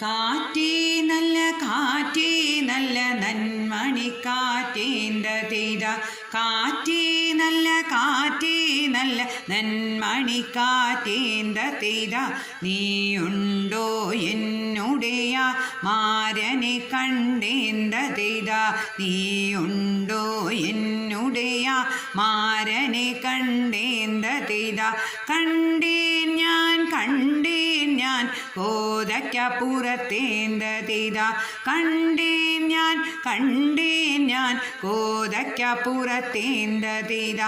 കാറ്റേ നല്ല കാറ്റേ നല്ല നന്മണി കാറ്റേന്ത തീര കാറ്റേ നല്ല കാറ്റേ നല്ല നന്മണി കാറ്റേന്ത നീ നീയുണ്ടോ എന്നുടയ മാരനെ കണ്ടേന്ത നീ നീയുണ്ടോ എന്നുടയ മാരനെ കണ്ടേന്ത തേത കണ്ടേൻ ഞാൻ കണ്ടേൻ ഞാൻ കോതയ്ക്കപ്പുറത്തേന്ത തേത കണ്ടേൻ ഞാൻ കണ്ടേൻ ഞാൻ കോതയ്ക്കപ്പുറത്തേന്തതിത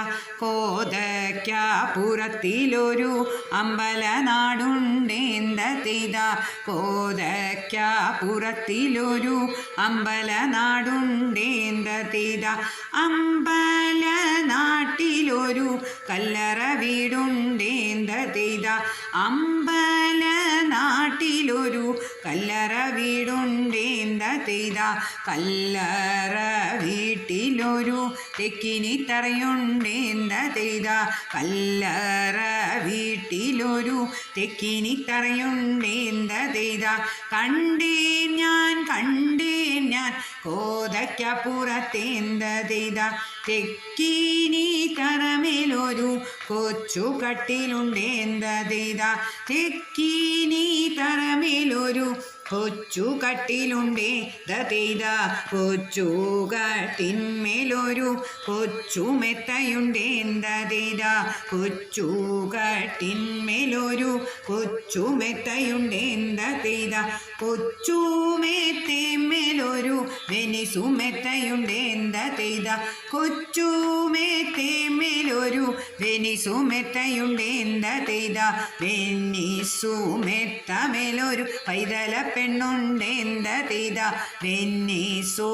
കോതയ്ക്കപ്പുറത്തിലൊരു അമ്പലനാടുണ്ടേന്തതിത. കോതയ്ക്കപ്പുറത്തിലൊരു അമ്പലനാടുണ്ടേന്തതിത. അമ്പലനാട്ടിലൊരു കല്ലറ വീടുണ്ടേന്തതിത അമ്പലനാട്ടിലൊരു കല്ലറ വീടുണ്ടേന്ത തെയ്ത കല്ലറ തെക്കിനി തറയുണ്ടേന്ത കല്ലറ വീട്ടിലൊരു തെക്കിനി തറയുണ്ടേന്ത തെയ്ത കണ്ടേൻ ഞാൻ കണ്ടേൻ ഞാൻ കോതയ്ക്കപ്പുറത്തേന്ത തെയ്ത തെക്കിനി തറമേലൊരു കൊച്ചു കട്ടിലുണ്ടേന്ത തെയ്ത തെക്കിനി തറമേലൊരു കൊച്ചു കട്ടിലുണ്ടേ. ദതീത കൊച്ചു കട്ടിന്മേലൊരു കൊച്ചു മെത്തയുണ്ടേ. കൊച്ചു കട്ടിന്മേലൊരു കൊച്ചു മെത്തയുണ്ടേ. കൊച്ചു മെത്തേമേലൊരു വെനിസു മെത്തയുണ്ടേ ദതീത കൊച്ചു മെത്തേമേലൊരു വെനിസു മെത്തയുണ്ടേ ദതീത വെനിസു മെത്തമേലൊരു പൈതല പെണ്ണുണ്ടെന്ത തീത വെന്നീസു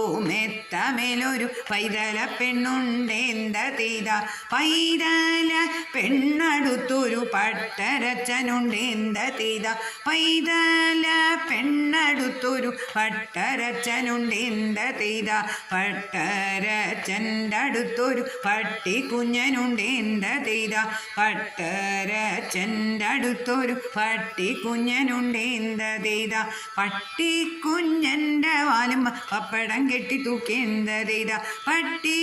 പൈതല പെണ്ണുണ്ടെന്ത തെയ്ത പൈതല പെണ്ണടുത്തൊരു പട്ടരച്ചനുണ്ടെന്ത തെയ്ത പൈതല പെണ്ണടുത്തൊരു പട്ടരച്ചനുണ്ടേന്ത ചെയ്ത പട്ടരച്ചന്റെ അടുത്തൊരു പട്ടി കുഞ്ഞനുണ്ടേന്ത ചെയ്ത പട്ടരച്ചന്റെ അടുത്തൊരു പട്ടി കുഞ്ഞനുണ്ടേന്ത തീത പട്ടിക്കുഞ്ഞന്റെ വാലും പപ്പടം കെട്ടി തൂക്കി. എന്ത ചെയ്ത പട്ടി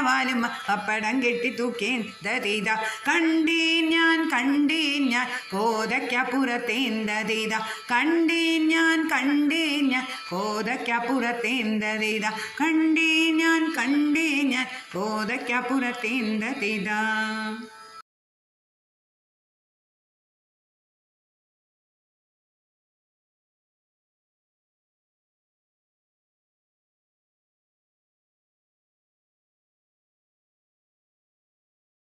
വാലും പപ്പടം കെട്ടി തൂക്കി. എന്ത ചെയ്ത കണ്ടേ ഞാൻ കണ്ടേ ഞാൻ കോതയ്ക്കപ്പുറത്തെ. എന്ത ചെയ്ത കണ്ടേ ഞാൻ കണ്ടേ ഞാൻ കോതയ്ക്കപ്പുറത്തേന്തതീത. കണ്ടേ ഞാൻ കണ്ടേ ഞാൻ കോതയ്ക്കപ്പുറത്തേന്തതീത.